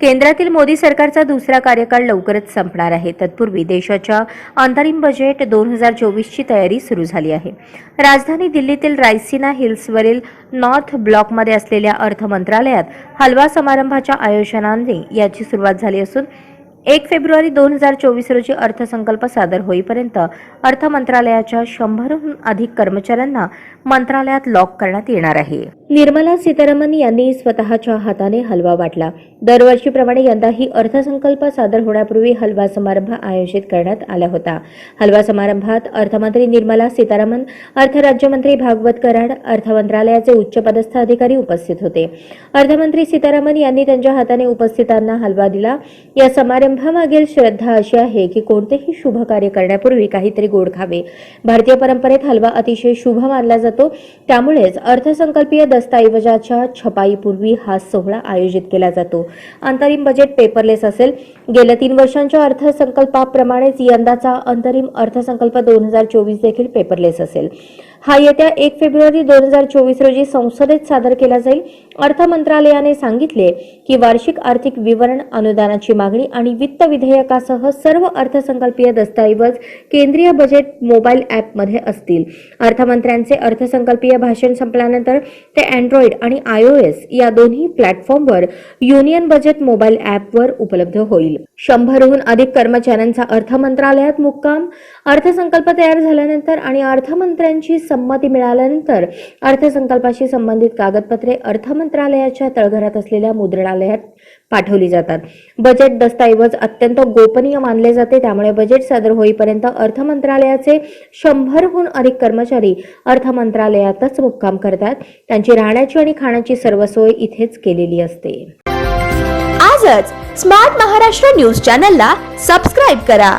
केंद्रातील मोदी सरकारचा दुसरा कार्यकाळ लवकरच संपणार आहे. तत्पूर्वी देशाच्या अंतरिम बजेट दोन हजार चोवीसची तयारी सुरू झाली आहे. राजधानी दिल्लीतील रायसिना हिल्सवरील नॉर्थ ब्लॉकमध्ये असलेल्या अर्थ मंत्रालयात हलवा समारंभाच्या आयोजनाने याची सुरुवात झाली असून एक फेब्रुवारी दोन हजार चोवीस रोजी अर्थसंकल्प सादर होईपर्यंत अर्थ मंत्रालयाच्या शंभरहून अधिक कर्मचाऱ्यांना मंत्रालयात लॉक करण्यात येणार आहे. निर्मला सीतारामन यांनी स्वतःच्या हाताने हलवा वाटला. दरवर्षीप्रमाणे यंदाही अर्थसंकल्प सादर होण्यापूर्वी हलवा समारंभ आयोजित करण्यात आला होता. हलवा समारंभात अर्थमंत्री निर्मला सीतारामन अर्थ राज्यमंत्री भागवत कराड अर्थ मंत्रालयाचे उच्चपदस्थ अधिकारी उपस्थित होते. अर्थमंत्री सीतारामन यांनी त्यांच्या हाताने उपस्थितांना हलवा दिला. या समारंभामागील श्रद्धा अशी आहे की कोणतेही शुभ कार्य करण्यापूर्वी काहीतरी गोड खावे. भारतीय परंपरेत हलवा अतिशय शुभ मानला जातो. त्यामुळेच अर्थसंकल्पीय दस्तऐवजाच्या छपाईपूर्वी हा सोहळा आयोजित केला जातो. अंतरिम बजेट पेपरलेस असेल. गेल्या तीन वर्षांच्या अर्थसंकल्पाप्रमाणेच यंदाचा अंतरिम अर्थसंकल्प दोन हजार चोवीस देखील पेपरलेस असेल. हा येत्या एक फेब्रुवारी दोन हजार चोवीस रोजी संसदेत सादर केला जाईल. अर्थ मंत्रालयाने सांगितले की वार्षिक आर्थिक विवरण अनुदानाची मागणी आणि वित्त विधेयकासह सर्व अर्थसंकल्पीय दस्तऐवज केंद्रीय बजेट मोबाईल ॲपमध्ये असतील. अर्थमंत्र्यांचे अर्थसंकल्पीय भाषण संपल्यानंतर ते अँड्रॉइड आणि आय ओ एस या दोन्ही प्लॅटफॉर्मवर युनियन बजेट मोबाईल ॲपवर उपलब्ध होईल. शंभरहून अधिक कर्मचाऱ्यांचा अर्थ मंत्रालयात मुक्काम अर्थसंकल्प तयार झाल्यानंतर आणि अर्थमंत्र्यांची संमती मिळाल्यानंतर अर्थसंकल्पाशी संबंधित कागदपत्रे अर्थमंत्री मंत्रालयाच्या तळघरात असलेल्या मुद्रणालयात पाठवली जातात. बजेट दस्तऐवज अत्यंत गोपनीय मानले जाते. त्यामुळे बजेट सादर होईपर्यंत अर्थ मंत्रालयाचे शंभरहून अधिक कर्मचारी अर्थ मंत्रालयातच मुक्काम करतात. त्यांची राहण्याची आणि खाण्याची सर्व सोय इथेच केलेली असते. आजच स्मार्ट महाराष्ट्र न्यूज चॅनलला सबस्क्राईब करा.